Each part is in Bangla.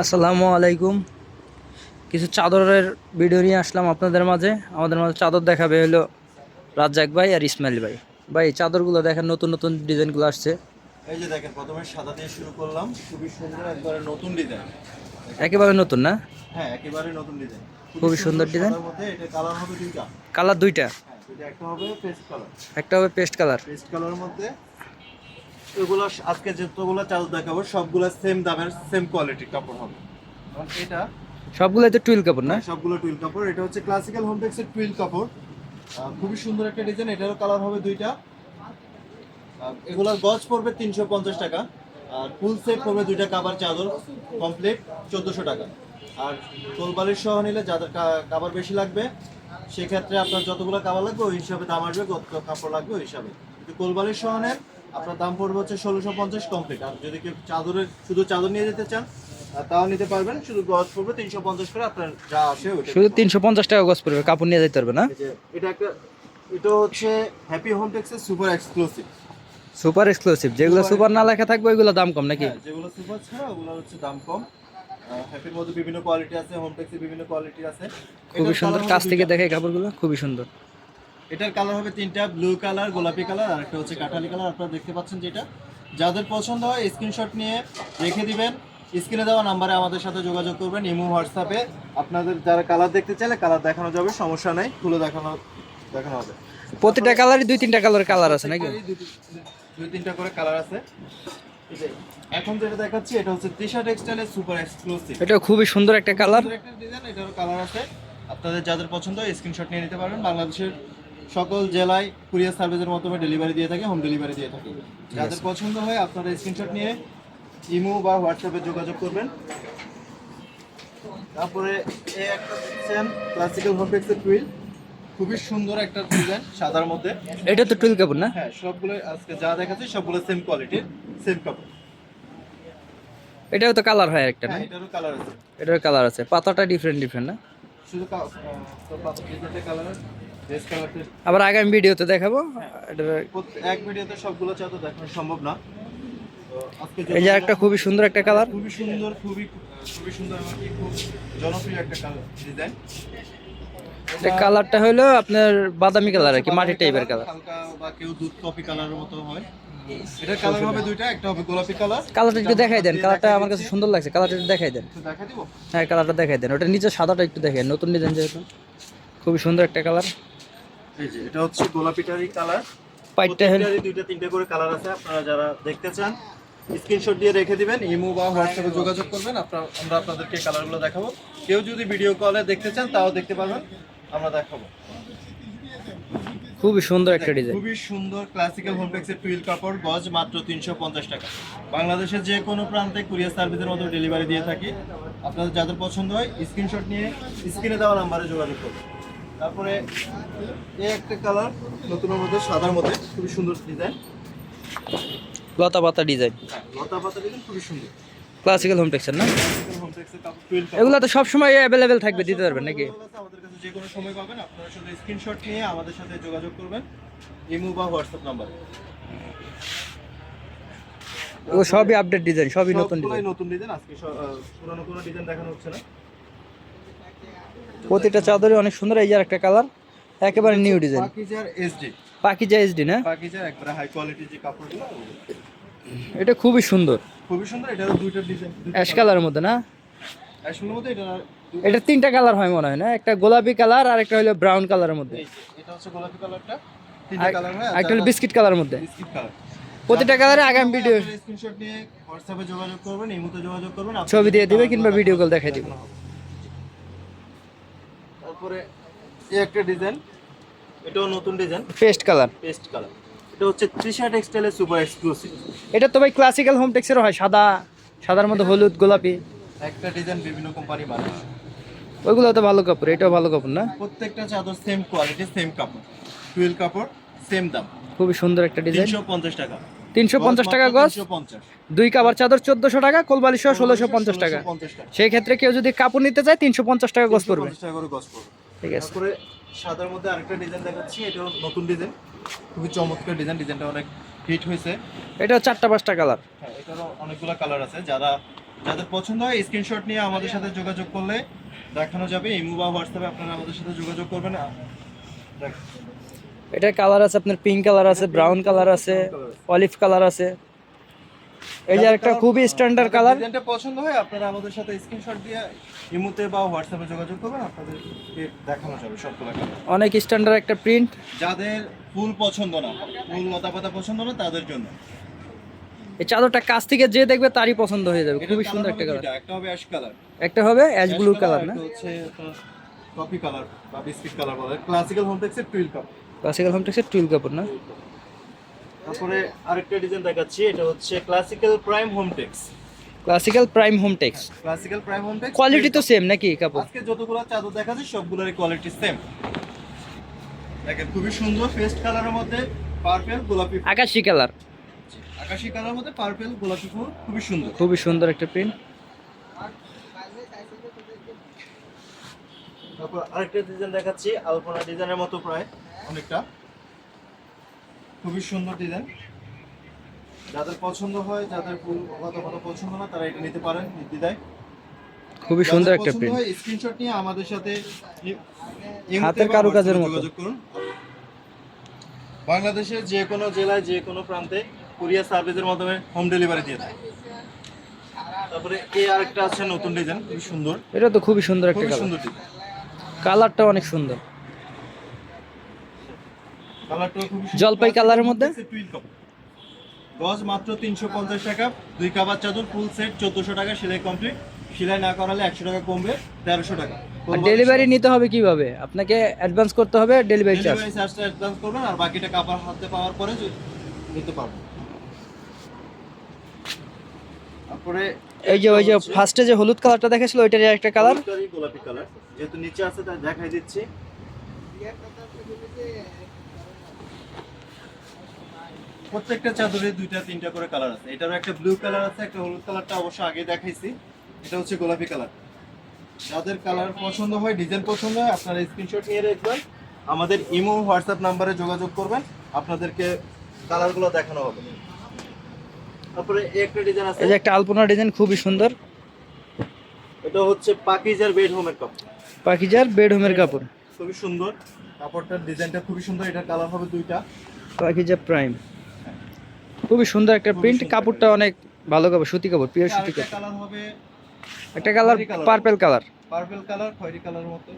আসসালামু আলাইকুম। কিছু চাদরের ভিডিও নিয়ে আসলাম আপনাদের মাঝে। আমাদের মাঝে চাদর দেখাবে হলো রাজ্জাক ভাই আর ইসমাইল ভাই। ভাই চাদরগুলো দেখেন নতুন নতুন ডিজাইনগুলো আসছে। এই যে দেখেন প্রথমে সাদা দিয়ে শুরু করলাম। খুবই সুন্দর একবারে নতুন ডিজাইন। একেবারে নতুন না? হ্যাঁ একেবারে নতুন ডিজাইন। খুবই সুন্দর ডিজাইন। মধ্যে এটা কালার হবে দুইটা। কালার হ্যাঁ দুইটা। একটা হবে পেস্ট কালার। একটা হবে পেস্ট কালার। পেস্ট কালারের মধ্যে এগুলো আজকে যতগুলো চাদর দেখাবো সবগুলো সেম দামের সেম কোয়ালিটির কাপড় হবে। এটা সবগুলো তো টুইল কাপড় না? হ্যাঁ, সবগুলো টুইল কাপড়। এটা হচ্ছে ক্লাসিক্যাল হোমটেক্সের টুইল কাপড়। খুবই সুন্দর একটা ডিজাইন এটারও কালার হবে দুইটা। এগুলোর গজ পড়বে তিনশো পঞ্চাশ টাকা আর ফুল সেট পড়বে দুইটা কাবার চাদর কমপ্লিট চোদ্দোশো টাকা। আর তোলবালির সহ নিলে যাদের কাবার বেশি লাগবে সেক্ষেত্রে আপনার যতগুলো কাবার লাগবে ওই হিসাবে দাম আসবে কত কাপড় লাগবে ওই হিসাবে। যদি কোলবালির সহ নেন আপনার দাম পড়বে হচ্ছে ষোলোশো পঞ্চাশ কমপ্লিট আর যদি কেউ চাদরের শুধু চাদর নিয়ে যেতে চান তাও নিতে পারবেন। শুধু গজ পড়বে তিনশো পঞ্চাশ করে আপনার যা আসে শুধু তিনশো পঞ্চাশ টাকা গজ পড়বে কাপড় নিয়ে যেতে পারবে না? এটা একটা এটা হচ্ছে হ্যাপি হোম টেক্সের সুপার এক্সক্লুসিভ সুপার এক্সক্লুসিভ যেগুলো সুপার না লেখা থাকবে ওইগুলো দাম কম নাকি? হ্যাঁ, যেগুলো সুপার ছাড়া ওগুলো হচ্ছে দাম কম। হ্যাপির মধ্যে বিভিন্ন কোয়ালিটি আছে হোম টেক্সের বিভিন্ন কোয়ালিটি আছে। খুবই সুন্দর কাছ থেকে। দেখে কাপড়গুলো খুবই সুন্দর। এটার কালার হবে তিনটা ব্লু কালার গোলাপি কালার আর একটা হচ্ছে কাঠালি কালার আপনারা দেখতে পাচ্ছেন যেটা যাদের পছন্দ হয় স্ক্রিনশট নিয়ে রেখে দিবেন। স্ক্রিনে দেওয়া নাম্বারে আমাদের সাথে যোগাযোগ করবেন ইমো হোয়াটসঅ্যাপে আপনাদের যারা কালার দেখতে চাইলে কালার দেখানো যাবে সমস্যা নেই খুলে দেখানো দেখানো হবে। প্রতিটা কালারই দুই তিনটা কালার কালার আছে নাকি? দুই- তিনটা করে কালার আছে। এখন যেটা দেখাচ্ছি এটা হচ্ছে তৃষা টেক্সটাইলের সুপার এক্সক্লুসিভ এটা খুবই সুন্দর একটা কালার একটা ডিজাইন এটারও কালার আছে। আপনাদের যাদের পছন্দ স্ক্রিনশট নিয়ে নিতে পারবেন বাংলাদেশের সকল জেলায় কুরিয়ার সার্ভিসের মাধ্যমে ডেলিভারি দিয়ে থাকে হোম ডেলিভারি দিয়ে থাকে। যাদের পছন্দ হয় আপনারা স্ক্রিনশট নিয়ে ইমো বা হোয়াটসঅ্যাপে যোগাযোগ করবেন। তারপরে এই একটা দেখছেন ক্লাসিক্যাল হোমটেক্সের টুইল খুবই সুন্দর একটা ডিজাইন সাদার মধ্যে। এটা তো টুইল কাপড় না? হ্যাঁ সবগুলো আজকে যা দেখাচ্ছি সবগুলো সেম কোয়ালিটির সেম কাপড়। এটাও তো কালার হয় একটা না? হ্যাঁ এটারও কালার আছে। এটার কালার আছে। পাতাটা ডিফারেন্ট ডিফারেন্ট না? শুধু কালার ড্রেস কালারটা আবার আগামী ভিডিওতে দেখাবো। এক ভিডিওতে সবগুলো চাদর দেখানো সম্ভব না। এই যে একটা খুবই সুন্দর একটা কালার। খুবই সুন্দর খুবই খুবই সুন্দর এবং খুব জনপ্রিয় একটা কালার ডিজাইন কালারটা হলো আপনার বাদামি কালার আর কি মাটি টাইপের কালার। হালকা বা কেউ দুধ কফি কালারের মতো হয়। এটার কালার হবে দুইটা একটা হবে গোলাপি কালার। কালারটা একটু দেখাই দেন কালারটা আমার কাছে সুন্দর লাগছে কালারটা একটু দেখাই দেন। একটু দেখা দিব? হ্যাঁ কালারটা দেখাই দেন ওটা নিচে সাদাটা একটু দেখেন নতুন ডিজাইন যেহেতু। খুবই সুন্দর একটা কালার। এই যে এটা হচ্ছে গোলাপিটারি কালার। পাইটটা হলো দুইটা তিনটে করে কালার আছে আপনারা যারা দেখতে চান স্ক্রিনশট দিয়ে রেখে দিবেন ইমো বা হোয়াটসঅ্যাপে যোগাযোগ করবেন আপনারা আমরা আপনাদেরকে কালারগুলো দেখাবো। কেউ যদি ভিডিও কলে দেখতে চান তাও দেখতে পারবেন আমরা দেখাবো। খুবই সুন্দর একটা ডিজাইন খুবই সুন্দর ক্লাসিক্যাল হোমটেক্সের টুইল কাপড় গজ মাত্র তিনশো পঞ্চাশ টাকা। বাংলাদেশের যে কোনো প্রান্তে কুরিয়ার সার্ভিসের মতো ডেলিভারি দিয়ে থাকি। আপনাদের যাদের পছন্দ হয় স্ক্রিনশট নিয়ে স্ক্রিনে দেওয়া নাম্বারে যোগাযোগ করুন। তারপরে এই একটা কালার নতুনের মধ্যে সাদার মধ্যে খুবই সুন্দর ডিজাইন লতা পাতা ডিজাইন লতা পাতা ডিজাইন খুবই সুন্দর। ক্লাসিক্যাল হোম টেক্সচার না? এগুলো তো সবসময় অ্যাভেলেবেল থাকবে দিতে পারবেন নাকি? আমাদের কাছে যে কোনো সময় পাবেন আপনারা শুধু স্ক্রিনশট নিয়ে আমাদের সাথে যোগাযোগ করবেন ইমো বা হোয়াটসঅ্যাপ নাম্বারে। ও সবই আপডেট ডিজাইন সবই নতুন ডিজাইন নতুন ডিজাইন আজকে পুরনো কোনো ডিজাইন দেখানো হচ্ছে না। প্রতিটা চাদরে অনেক সুন্দর এই যে একটা কালার একেবারে নিউ ডিজাইন পাকিজার এসডি পাকিজা এইচডি না? পাকিজার একবারে হাই কোয়ালিটি যে কাপড়গুলো এটা খুবই সুন্দর। খুবই সুন্দর এটারও দুইটা ডিজাইন অ্যাশ কালারের মধ্যে না? অ্যাশের মধ্যে এটা এটা তিনটা কালার হয় মনে হয় না? একটা গোলাপি কালার আর একটা হলো ব্রাউন কালারের মধ্যে। এটা হচ্ছে গোলাপি কালারটা তিনটা কালার হয় একটা হলো বিস্কিট কালারের মধ্যে। বিস্কিট কালার প্রতিটা কালারে আগামী ভিডিও স্ক্রিনশট নিয়ে হোয়াটসঅ্যাপে যোগাযোগ করবেন ইমোতে যোগাযোগ করবেন ছবি দিয়ে দিবে কিংবা ভিডিও কল দেখাই দিবে। তারপরে এই একটা ডিজাইন। এটাও নতুন design. Paste colour. Paste colour. এটা হচ্ছে তৃষা টেক্সটাইলের সুপার এক্সক্লুসিভ। এটা তো ভাই ক্লাসিক্যাল হোম টেক্সেরও হয় সাদা সাদার মধ্যে হলুদ গোলাপি। একটা ডিজাইন বিভিন্ন কোম্পানি বানায়। ওইগুলো তো ভালো কাপড় এটাও ভালো কাপড় না? প্রত্যেকটা চাদর সেম কোয়ালিটি সেম কাপড়। টুয়েল কাপড় সেম দাম। খুবই সুন্দর একটা ডিজাইন। তিনশো পঞ্চাশ টাকা। তিনশো পঞ্চাশ টাকা গজ দুই কাবার চাদর চোদ্দশো টাকা কোলবালি সহ ষোলোশো পঞ্চাশ টাকা। সেই ক্ষেত্রে কেউ যদি কাপড় নিতে চায় তিনশো পঞ্চাশ টাকা গজ পড়বে। 350 টাকা করে গজ পড়বে। ঠিক আছে। সাদার মধ্যে আরেকটা ডিজাইন দেখাচ্ছি এটাও নতুন ডিজাইন। খুবই চমৎকার ডিজাইন ডিজাইনটা অনেক হিট হয়েছে। এটা চারটা পাঁচটা কালার। হ্যাঁ এটারও অনেকগুলো কালার আছে। যারা যাদের পছন্দ হয় স্ক্রিনশট নিয়ে আমাদের সাথে যোগাযোগ করলে দেখানো যাবে। ইমো বা হোয়াটসঅ্যাপে আপনারা আমাদের সাথে যোগাযোগ করবেন। দেখ, এটার কালার আছে আপনার পিঙ্ক কালার আছে ব্রাউন কালার আছে অলিভ কালার আছে। এই যে একটা খুবই স্ট্যান্ডার্ড কালার ডিজাইনটা পছন্দ হয় আপনারা আমাদের সাথে স্ক্রিনশট দিয়ে ইমোতে বা হোয়াটসঅ্যাপে যোগাযোগ করবেন আপনাদেরকে দেখানো যাবে সবগুলো কালার অনেক স্ট্যান্ডার্ড একটা প্রিন্ট যাদের ফুল পছন্দ না ফুল লতা পাতা পছন্দ না তাদের জন্য। এই চাদরটা কাছ থেকে যে দেখবে তারই পছন্দ হয়ে যাবে। খুবই সুন্দর একটা কালার একটা হবে অ্যাশ কালার একটা হবে অ্যাশ ব্লু কালার না? হচ্ছে কফি কালার বা বিস্কিট কালার বলে। ক্লাসিক্যাল হোমটেক্সের টুইল কাপ ক্লাসিক্যাল হোম টেক্সের টুইল কাপড় না? তারপরে আরেকটা ডিজাইন দেখাচ্ছি এটা হচ্ছে Classical Prime Home Tex Classical Prime Home Tex Classical Prime Home Tex quality তো সেম নাকি কাপড়? আজকে যতগুলো চাদর দেখাচ্ছি সবগুলোরই কোয়ালিটি সেম দেখেন খুবই সুন্দর পেস্ট কালারের মধ্যে পার্পেল গোলাপি। আকাশি কালার আকাশি কালারের মধ্যে পার্পেল গোলাপি ফুল খুবই সুন্দর। খুবই সুন্দর একটা প্রিন্ট তারপর আরেকটা ডিজাইন দেখাচ্ছি আলপনা ডিজাইনের মতো প্রায় অনেকটা। খুবই সুন্দর ডিজাইন যাদের পছন্দ হয় যাদের কত কত পছন্দ না তারা এটা নিতে পারেন নির্দ্বিধায় খুবই সুন্দর একটা প্রিন্ট স্ক্রিনশট নিয়ে আমাদের সাথে হাতের কারুকাজের মতো। যোগাযোগ করুন। বাংলাদেশের যে কোনো জেলায় যে কোনো প্রান্তে কুরিয়ার সার্ভিসের মাধ্যমে হোম ডেলিভারি দিয়ে দেয়। তারপরে এই আরেকটা আছে নতুন ডিজাইন খুবই সুন্দর। এটা তো খুবই সুন্দর একটা সুন্দর ডিজাইন কালারটা অনেক সুন্দর। জলপাই কালারের মধ্যে? গজ মাত্র তিনশো পঞ্চাশ টাকা দুই কাবার চাদর ফুল সেট চোদ্দশো টাকা সেলাই কমপ্লিট সেলাই না করালে একশো টাকা কমবে তেরোশো টাকা। আর ডেলিভারি নিতে হবে কীভাবে? আপনাকে অ্যাডভান্স করতে হবে ডেলিভারি চার্জ ডেলিভারি চার্জটা অ্যাডভান্স করবেন আর বাকিটা কাপড় হাতে পাওয়ার পরে নিতে পারবেন। তারপরে এই যে ওই যে ফার্স্টে যে হলুদ কালারটা দেখেছিল ওইটারই একটা কালার। গোলাপি কালার। যেহেতু নিচে আছে তাই দেখাই দিচ্ছি। প্রত্যেকটা চাদরে দুইটা তিনটা করে কালার আছে। এটারও একটা ব্লু কালার আছে একটা হলুদ কালারটা অবশ্য আগে দেখাইছি। এটা হচ্ছে গোলাপি কালার। যাদের কালার পছন্দ হয় ডিজাইন পছন্দ হয় আপনারা স্ক্রিনশট নিয়ে রাখবেন। আমাদের ইমো হোয়াটসঅ্যাপ নাম্বারে যোগাযোগ করবেন। আপনাদেরকে কালারগুলো দেখানো হবে। তারপরে একটা ডিজাইন আছে। এই যে একটা আলপনা ডিজাইন খুবই সুন্দর। এটা হচ্ছে পাকিজার বেড হোমের কাপ পাখিজার বেডরুমের কাপড়। খুবই সুন্দর। কাপড়টার ডিজাইনটা খুবই সুন্দর এটার কালার হবে দুইটা। প্রাইম। খুবই সুন্দর একটা প্রিন্ট কাপড়টা অনেক ভালো কাপড় সুতি কাপড় পিওর সুতি কাপড়। কালার হবে একটা colour purple colour purple colour খয়েরি কালার মতো।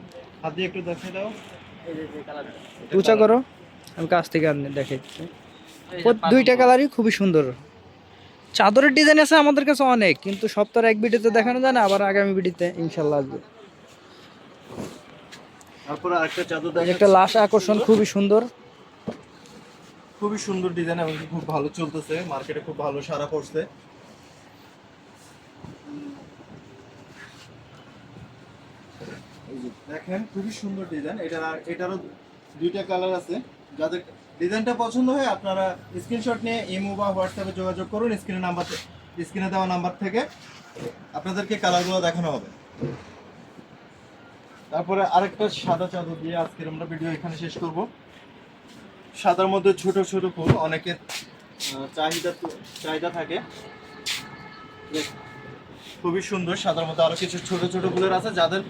হাত দিয়ে একটু দেখিয়ে দাও। এটা উঁচা colour। করো। আমি কাছ থেকে আনি দেখে দুইটা কালারই খুবই সুন্দর। চাদরের ডিজাইন আছে আমাদের কাছে অনেক কিন্তু আর এক ভিডিওতে দেখানো যায় না আবার আগামী ভিডিওতে ইনশাল্লাহ আসবে। তারপরে চাদর এই একটা লাশ আকর্ষণ খুবই সুন্দর। খুবই সুন্দর ডিজাইন এবং খুব ভালো চলতেছে মার্কেটে খুব ভালো সারা পড়ছে। দেখেন খুবই সুন্দর ডিজাইন এটার এটারও দুইটা কালার আছে। যাদের ডিজাইনটা পছন্দ হয়, আপনারা স্ক্রিনশট নিয়ে ইমো বা হোয়াটসঅ্যাপে যোগাযোগ করুন স্ক্রিনে নাম্বার স্ক্রিনে দেওয়া নাম্বার থেকে আপনাদেরকে কালারগুলো দেখানো হবে। তারপরে আরেকটা সাদা চাদর দিয়ে আজকের আমরা ভিডিও এখানে শেষ করব। সাদার মধ্যে ছোট ছোট ফুল, অনেকের চাহিদা চাহিদা থাকে। খুবই সুন্দর। সাদার মধ্যে আরও কিছু ছোট ছোট ফুলের আছে, যাদের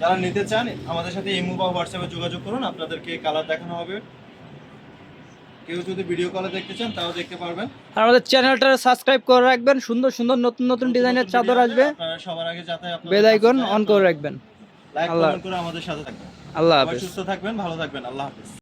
যারা নিতে চান আমাদের সাথে ইমো বা হোয়াটসঅ্যাপে যোগাযোগ করুন আপনাদেরকে কালার দেখানো হবে। কেউ যদি ভিডিও কলে দেখতে চান তাও দেখতে পারবেন। আর আমাদের চ্যানেলটা সাবস্ক্রাইব করে রাখবেন সুন্দর সুন্দর নতুন নতুন ডিজাইনের চাদর আসবে। আপনারা সবার আগে যাতে আপনারা বেল আইকন অন করে রাখবেন। লাইক কমেন্ট করে আমাদের সাথে থাকবেন আল্লাহ হাফেজ। সুস্থ থাকবেন ভালো থাকবেন। আল্লাহ হাফেজ।